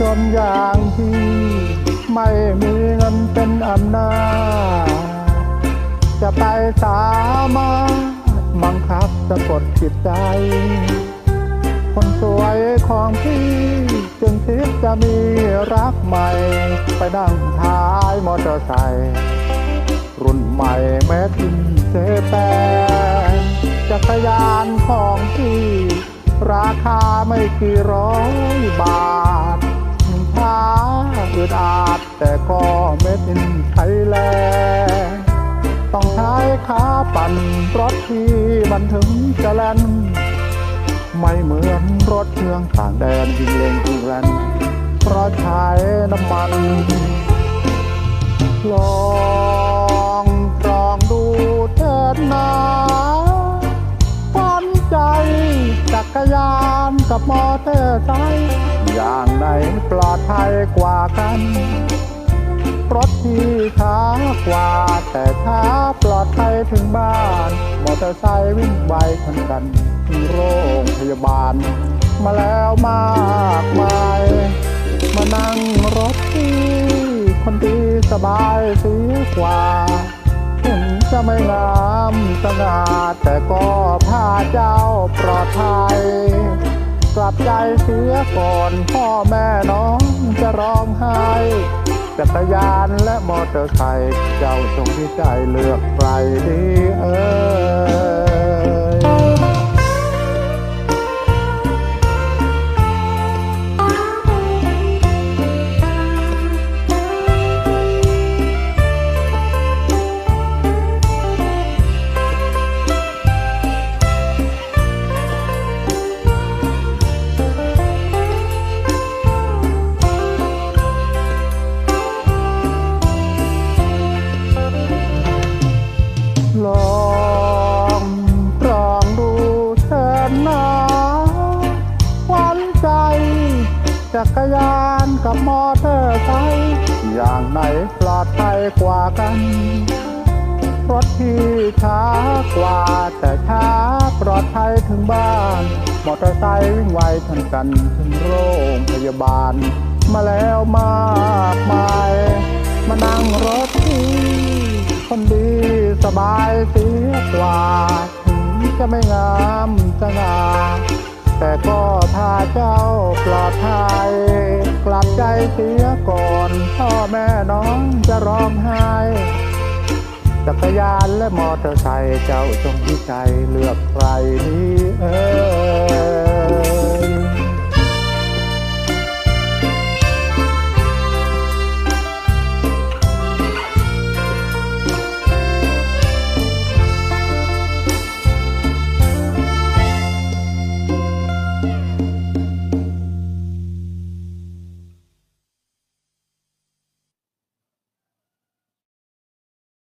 จนอย่างที่ไม่มีเงินเป็นอำนาจ จะไปสามารถบังคับสะกดจิตใจ คนสวยของพี่จึงคิดจะมีรักใหม่ ไปนั่งท้ายมอเตอร์ไซค์รุ่นใหม่แมทินเจแปนจักรยานของพี่ ราคาไม่กี่ร้อยบาท ช้าอึดอาดแต่ก็เม็ดอินไทยแลต้องใช้ขาปั่นรถที่มันถึงจะแล่นไม่เหมือนรถเครื่องต่างแดนยิงเลงยิงแลนเพราะใช้น้ำมันลอ กยานกับมอเตอร์ไซค์อย่างไหนปลอดภัยกว่ากัน รถที่ช้ากว่า แต่ช้าปลอดภัยถึงบ้าน มอเตอร์ไซค์วิ่งไวทันกันถึงโรงพยาบาล มาแล้วมากมาย มานั่งรถที่คนดีสบายเสียกว่า จะไม่งามสง่าแต่ก็พาเจ้าปลอดภัย กลับใจเสียก่อนพ่อแม่น้องจะร้องไห้จักรยานและมอเตอร์ไซค์เจ้าจงที่ใจเลือกใครดีเออ องตรองดูเถิดนาขวัญใจ จักรยานกับมอเตอร์ไซค์อย่างไหนปลอดภัยกว่ากัน รถที่ช้ากว่าแต่ช้าปลอดภัยถึงบ้าน มอเตอร์ไซค์วิ่งไวทันกันถึงโรงพยาบาล มาแล้วมากมาย มานั่งรถที่คนดี บายเสียกว่าถึงจะไม่งามสง่าแต่ก็พาเจ้าปลอดภัยกลับใจเสียก่อนพ่อแม่น้องจะร้องไห้จักรยานและมอเตอร์ไซค์เจ้าจงพิจัยเลือกใครดีเออ